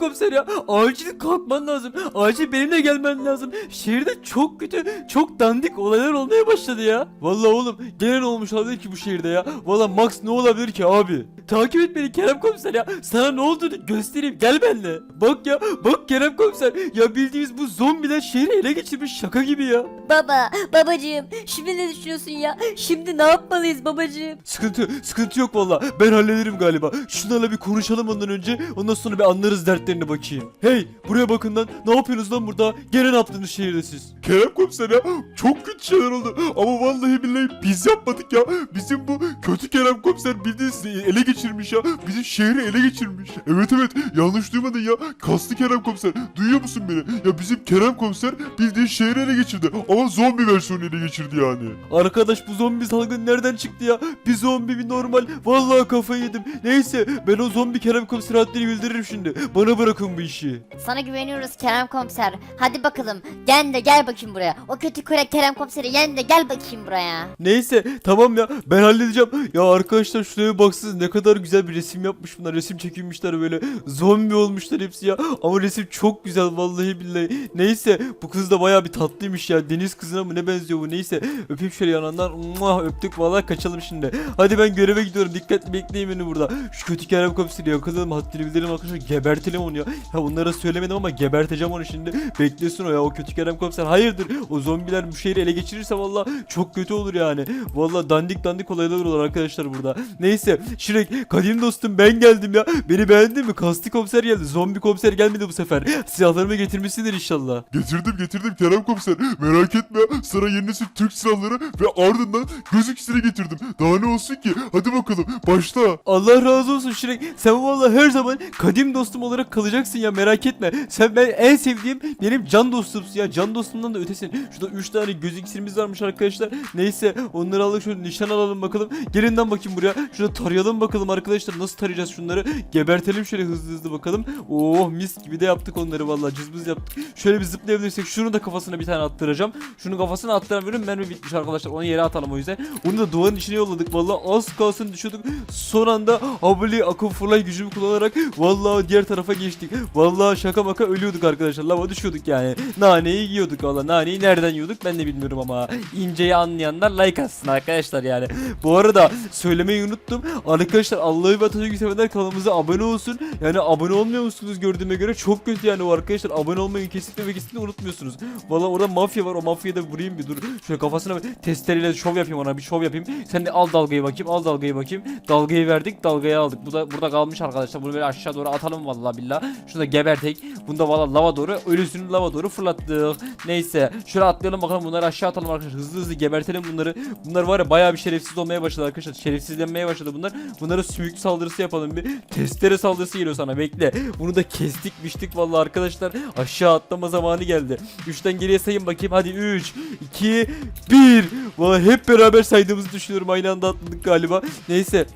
komiser ya. Acil kalkman lazım. Acil benimle gelmen lazım. Şehirde çok kötü, çok dandik olaylar olmaya başladı ya. Vallahi oğlum gelen olmuş olabilir ki bu şehirde ya. Vallahi Max ne olabilir ki abi? Takip et beni Kerem komiser ya. Sana ne olduğunu göstereyim. Gel benimle. Bak ya, bak Kerem komiser. Ya bildiğimiz bu zombiler şehri ele geçirmiş şaka gibi ya. Baba, babacığım şimdi ne düşünüyorsun ya? Şimdi ne yapmalıyız babacığım? Sıkıntı, sıkıntı yok valla. Ben hallederim galiba. Şunlarla bir konuşalım ondan önce. Ondan sonra bir anlarız dertlerine bakayım. Hey, buraya bakın lan. Ne yapıyorsunuz lan burada? Gene ne yaptınız şehirde siz? Kerem komiser çok kötü şeyler oldu. Ama vallahi billahi biz yapmadık ya. Bizim bu kötü Kerem komiser bildiğiniz ele geçirmiş ya. Bizim şehri ele geçirmiş. Evet evet yanlış duymadın ya. Kaslı Kerem komiser. Duyuyor musun beni? Ya bizim Kerem komiser bildiğin şehri ele geçirdi. Ama zombi versiyonu ele geçirdi yani. Arkadaş bu zombi salgını nereden çıktı ya? Bir zombi bir normal. Vallahi kafayı yedim. Neyse ben o zombi Kerem komiser haddini bildiririm şimdi. Bana bırakın bu işi. Sana güveniyoruz Kerem komiser. Hadi bakalım. Gel de gel bakayım buraya. O kötü Kerem komiseri yen de gel bakayım buraya. Neyse tamam ya ben halledeceğim. Ya arkadaşlar şuraya baksanız ne kadar güzel bir resim yapmış bunlar. Resim çekilmişler böyle. Zombi olmuşlar hepsi ya. Ama resim çok güzel vallahi billahi. Neyse bu kız da baya bir tatlıymış ya. Deniz kızına mı ne benziyor bu neyse. Öpeyim şöyle yanından. Muah, öptük vallahi kaçalım şimdi. Hadi ben göreve gidiyorum. Dikkatli bekleyin beni burada. Şu kötü Kerem komiseri yakalayalım. Haddini bildirelim arkadaşlar. Gebertelim onu ya. Ya bunlara söylemedim ama geberteceğim onu şimdi. Beklesin o ya. O kötü Kerem komiser. Hayırdır? O zombiler bu şehri ele geçirirse valla çok kötü olur yani. Valla dandik dandik olaylar olur arkadaşlar burada. Neyse Şirek kadim dostum ben geldim ya. Beni beğendin mi? Kasti komiser geldi. Zombi komiser gelmedi bu sefer. Silahlarımı getirmişsindir inşallah. Getirdim getirdim Kerem komiser. Merak etme sana yenisi Türk silahları ve ardından göz iksiri getirdim. Daha ne olsun ki? Hadi bakalım başla. Allah razı olsun Şirek. Sen valla her zaman kadim dostum olarak kalacaksın ya merak etme. Sen ben en sevdiğim benim can dostumsun ya. Can dostumdan da ötesin. Şurada 3 tane göz iksirimiz varmış arkadaşlar. Neyse onları aldık şöyle nişan alalım bakalım. Gelinden bakayım buraya. Şurada tarayalım bakalım arkadaşlar. Nasıl tarayacağız şunları? Gebertelim şöyle hızlı hızlı bakalım. Oh mis gibi de yaptık onları valla cızbız yaptık. Şöyle bir zıplayabilirsek şunu da kafasına bir tane attıracağım. Şunu kafasına attıramıyorum. Mermi bitmiş arkadaşlar. Onu yere atalım o yüzden. Onu da duvarın içine yolladık. Valla az kalsın düşüyorduk. Son anda Abli akım fırlay gücümü kullanarak valla diğer tarafa geçtik. Valla şaka maka ölüyorduk arkadaşlar. Lava düşüyorduk yani. Naneyi yiyorduk valla. Naneyi nereden yiyorduk ben de bilmiyorum ama. İnceyi anlayanlar like atsın arkadaşlar yani. Bu arada söylemeyi unuttum. Arkadaşlar Allah'ı ve Atatürk'ü sevenler kanalımıza abone olsun. Yani abone olmuyor musunuz gördüğüme göre çok kötü yani o arkadaşlar. Abone olmayı kesinlikle ve kesinlikle unutmuyorsunuz. Valla orada mafya var. O mafyayı da vurayım bir dur. Şöyle kafasına testereyle şov yapayım ona bir şov yapayım. Sen de al dalgayı bakayım. Al dalgayı bakayım. Dalgayı verdik. Dalgayı aldık. Bu da burada kalmış arkadaşlar. Bunu böyle aşağı doğru atalım vallahi billah. Şunu da gebertek. Bunu da valla lava doğru ölüsünü lava doğru fırlattık. Neyse. Şöyle atlayalım bakalım bunları aşağı atalım arkadaşlar. Hızlı hızlı gebertelim bunları. Bunlar var ya bayağı bir şerefsiz olmaya başladı arkadaşlar. Şerefsizlenmeye başladı bunlar. Bunlara sümüklü saldırısı yapalım bir. Testere saldırısı geliyor sana bekle. Bunu da kestik biçtik vallahi arkadaşlar. Aşağı atlama zamanı geldi. 3'ten geriye sayın bakayım. Hadi 3, 2, 1. Vallahi hep beraber saydığımızı düşünüyorum. Aynı anda atladık galiba. Neyse.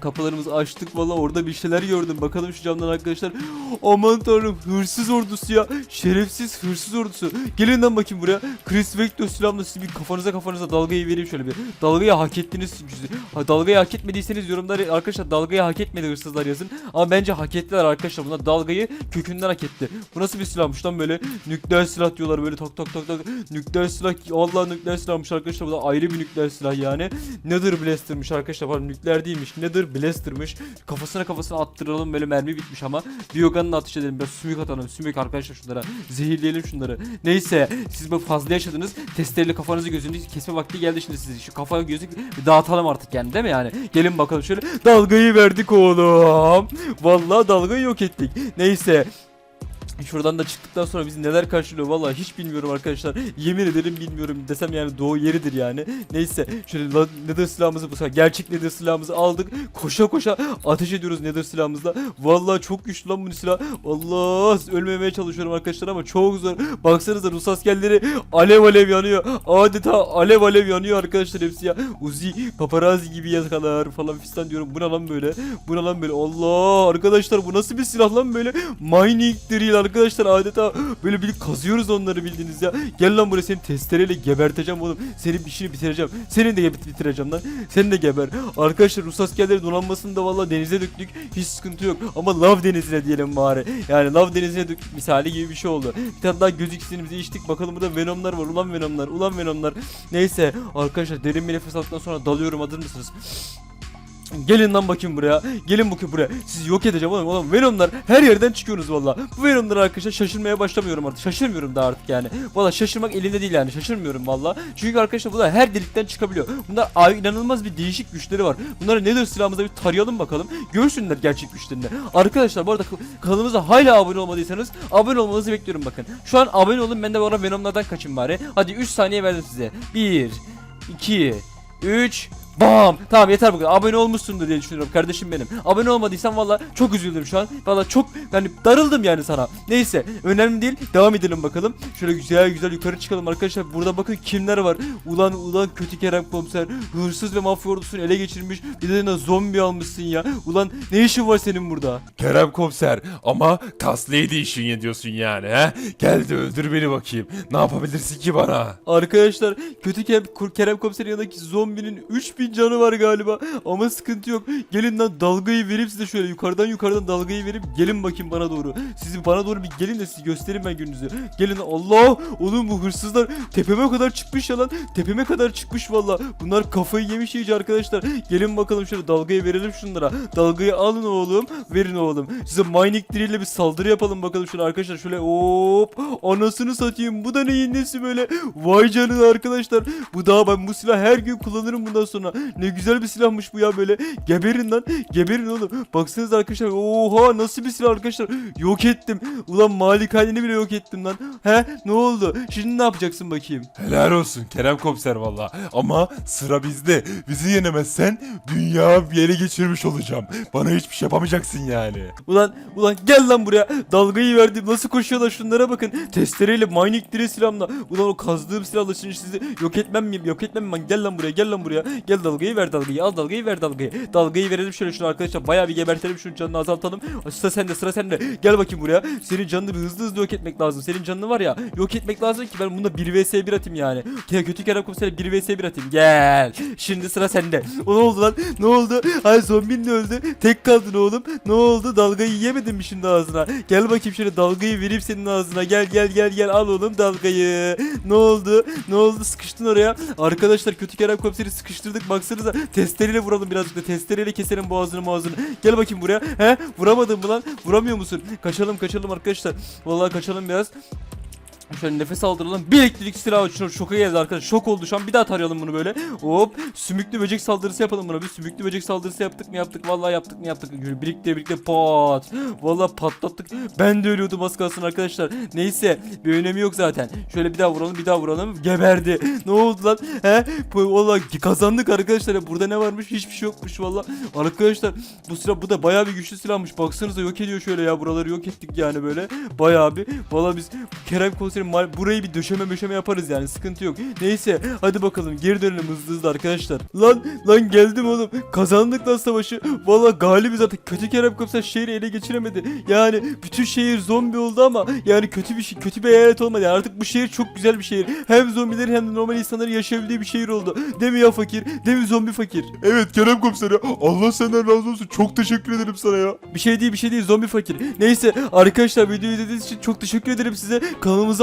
Kapılarımızı açtık valla orada bir şeyler gördüm. Bakalım şu camdan arkadaşlar. Aman tanrım hırsız ordusu ya. Şerefsiz hırsız ordusu. Gelin lan bakayım buraya. Chris Vector silahımla siz bir kafanıza kafanıza dalgayı vereyim şöyle bir. Dalgayı hak ettiniz. Ha, dalgayı hak etmediyseniz yorumlara arkadaşlar dalgayı hak etmedi hırsızlar yazın. Ama bence hak ettiler arkadaşlar. Bunlar dalgayı kökünden hak etti. Bu nasıl bir silahmış lan böyle? Nükleer silah diyorlar böyle tak tak tak tak. Nükleer silah. Allah nükleer silahmış arkadaşlar. Bu da ayrı bir nükleer silah yani. Nether Blaster'mış arkadaşlar. Pardon nükleer değilmiş. Nether Blaster'mış. Kafasına kafasına attıralım böyle mermi bitmiş ama. Biogun'la atış edelim. Biraz sümük atalım. Sümük arkadaşlar şunlara. Zehirleyelim şunları. Neyse. Siz bu fazla yaşadınız. Testereyle kafanızı gözünüzü kesme vakti geldi şimdi sizi. Şu kafa gözü dağıtalım artık yani değil mi yani? Gelin bakalım şöyle. Dalgayı verdik oğlum. Vallahi dalgayı yok ettik. Neyse. Şuradan da çıktıktan sonra bizi neler karşılıyor vallahi hiç bilmiyorum arkadaşlar. Yemin ederim bilmiyorum desem yani doğu yeridir yani. Neyse şöyle nether silahımızı bu sefer gerçek nether silahımızı aldık. Koşa koşa ateş ediyoruz nether silahımızla. Vallahi çok güçlü lan bu silah. Allah ölmemeye çalışıyorum arkadaşlar ama çok zor. Baksanıza Rus askerleri alev alev yanıyor. Adeta alev alev yanıyor arkadaşlar hepsi ya. Uzi paparazzi gibi yakalar falan fistan diyorum. Bu ne lan böyle? Bu ne lan böyle? Allah arkadaşlar bu nasıl bir silah lan böyle? Mining drill arkadaşlar adeta böyle bir kazıyoruz onları bildiğiniz ya. Gel lan buraya seni testereyle geberteceğim oğlum. Senin işini bitireceğim. Senin de bitireceğim lan. Sen de geber. Arkadaşlar Rus askerleri donanmasını da valla denize döktük. Hiç sıkıntı yok. Ama lav denizine diyelim bari. Yani lav denizine döktük misali gibi bir şey oldu. Bir tane daha göz iksirimizi içtik. Bakalım burada venomlar var. Ulan venomlar. Ulan venomlar. Neyse arkadaşlar derin bir nefes aldıktan sonra dalıyorum hazır mısınız? Gelin lan bakayım buraya. Gelin bakayım buraya. Sizi yok edeceğim oğlum. Oğlum Venom'lar her yerden çıkıyorsunuz valla. Bu Venom'lar arkadaşlar şaşırmaya başlamıyorum artık. Şaşırmıyorum da artık yani. Valla şaşırmak elimde değil yani. Şaşırmıyorum valla. Çünkü arkadaşlar bunlar her delikten çıkabiliyor. Bunlar ay, inanılmaz bir değişik güçleri var. Bunları nedir silahımızda bir tarayalım bakalım. Görsünler gerçek güçlerini. Arkadaşlar bu arada kanalımıza hala abone olmadıysanız abone olmanızı bekliyorum bakın. Şu an abone olun ben de arada Venom'lardan kaçayım bari. Hadi 3 saniye verdim size. 1 2 3 Bam! Tamam yeter bu kadar. Abone olmuşsundur diye düşünüyorum kardeşim benim. Abone olmadıysan valla çok üzüldüm şu an. Valla çok yani darıldım yani sana. Neyse önemli değil. Devam edelim bakalım. Şöyle güzel güzel yukarı çıkalım arkadaşlar. Burada bakın kimler var. Ulan ulan kötü Kerem komiser. Hırsız ve mafya ordusunu ele geçirmiş. Bir de zombi almışsın ya. Ulan ne işin var senin burada? Kerem komiser ama taslıydı işin ediyorsun yani he? Gel de öldür beni bakayım. Ne yapabilirsin ki bana? Arkadaşlar kötü Kerem, Kerem komiserin yanındaki zombinin 3000 canı var galiba ama sıkıntı yok. Gelin lan dalgayı verip size şöyle yukarıdan yukarıdan dalgayı verip gelin bakayım bana doğru. Sizi bana doğru bir gelin de siz göstereyim ben gününüzü. Gelin Allah oğlum bu hırsızlar tepeme kadar çıkmış ya lan. Tepeme kadar çıkmış valla. Bunlar kafayı yemiş iyice arkadaşlar. Gelin bakalım şöyle dalgayı verelim şunlara. Dalgayı alın oğlum. Verin oğlum. Size mining ile bir saldırı yapalım bakalım şöyle arkadaşlar. Şöyle hop. Anasını satayım. Bu da neyin nesi böyle? Vay canına arkadaşlar. Bu daha ben bu silah her gün kullanırım bundan sonra. Ne güzel bir silahmış bu ya böyle. Geberin lan. Geberin oğlum. Baksanıza arkadaşlar. Oha nasıl bir silah arkadaşlar. Yok ettim. Ulan malikaneni bile yok ettim lan. He ne oldu? Şimdi ne yapacaksın bakayım? Helal olsun Kerem komiser valla. Ama sıra bizde. Bizi yenemezsen dünya bir ele geçirmiş olacağım. Bana hiçbir şey yapamayacaksın yani. Ulan ulan gel lan buraya. Dalgayı verdim. Nasıl koşuyorlar şunlara bakın. Testereyle mining dire silahımla. Ulan o kazdığım silahla şimdi sizi yok etmem miyim? Yok etmem mi? ben? Gel lan buraya. Gel lan buraya. Gel dalgayı ver dalgayı. Al dalgayı ver dalgayı. Dalgayı verelim şöyle şunu arkadaşlar. Bayağı bir gebertelim şunun canını azaltalım. Sıra sende sıra sende. Gel bakayım buraya. Senin canını hızlı hızlı yok etmek lazım. Senin canını var ya yok etmek lazım ki ben bunda 1 vs 1 atayım yani. Ke- Kötü Kerem komisere 1 vs 1 atayım. Gel. Şimdi sıra sende. O ne oldu lan? Ne oldu? Ay zombin de öldü. Tek kaldın oğlum. Ne oldu? Dalgayı yemedin mi şimdi ağzına? Gel bakayım şöyle dalgayı vereyim senin ağzına. Gel gel gel gel al oğlum dalgayı. Ne oldu? Ne oldu? Sıkıştın oraya. Arkadaşlar kötü Kerem komiseri sıkıştırdık. Baksanıza testereyle vuralım birazcık da. Testereyle keselim boğazını boğazını. Gel bakayım buraya. He? Vuramadın mı lan? Vuramıyor musun? Kaçalım kaçalım arkadaşlar. Vallahi kaçalım biraz. Şöyle nefes aldıralım. Bir elektrik silahı uçuyor. Şoka geldi arkadaş. Şok oldu şu an. Bir daha tarayalım bunu böyle. Hop. Sümüklü böcek saldırısı yapalım buna. Bir sümüklü böcek saldırısı yaptık mı yaptık. Vallahi yaptık mı yaptık. Yürü, Birlikte birlikte pat. Vallahi patlattık. Ben de ölüyordum az kalsın arkadaşlar. Neyse. Bir önemi yok zaten. Şöyle bir daha vuralım. Bir daha vuralım. Geberdi. Ne oldu lan? He? Vallahi kazandık arkadaşlar. Burada ne varmış? Hiçbir şey yokmuş vallahi. Arkadaşlar bu silah bu da bayağı bir güçlü silahmış. Baksanıza yok ediyor şöyle ya. Buraları yok ettik yani böyle. Bayağı bir. Vallahi biz Kerem komiserin mal- burayı bir döşeme möşeme yaparız yani sıkıntı yok. Neyse hadi bakalım geri dönelim hızlı hızlı arkadaşlar. Lan lan geldim oğlum. Kazandık lan savaşı. Valla galibi zaten kötü Kerem komiser şehri ele geçiremedi. Yani bütün şehir zombi oldu ama yani kötü bir şey kötü bir eyalet olmadı. Yani artık bu şehir çok güzel bir şehir. Hem zombilerin hem de normal insanların yaşayabildiği bir şehir oldu. Değil mi ya fakir? Değil mi zombi fakir? Evet Kerem komiser ya. Allah senden razı olsun. Çok teşekkür ederim sana ya. Bir şey değil bir şey değil zombi fakir. Neyse arkadaşlar videoyu izlediğiniz için çok teşekkür ederim size.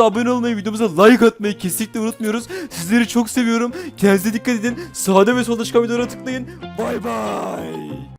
Kanalımıza abone olmayı, videomuza like atmayı kesinlikle unutmuyoruz. Sizleri çok seviyorum. Kendinize dikkat edin. Sağda ve solda çıkan videolara tıklayın. Bay bay.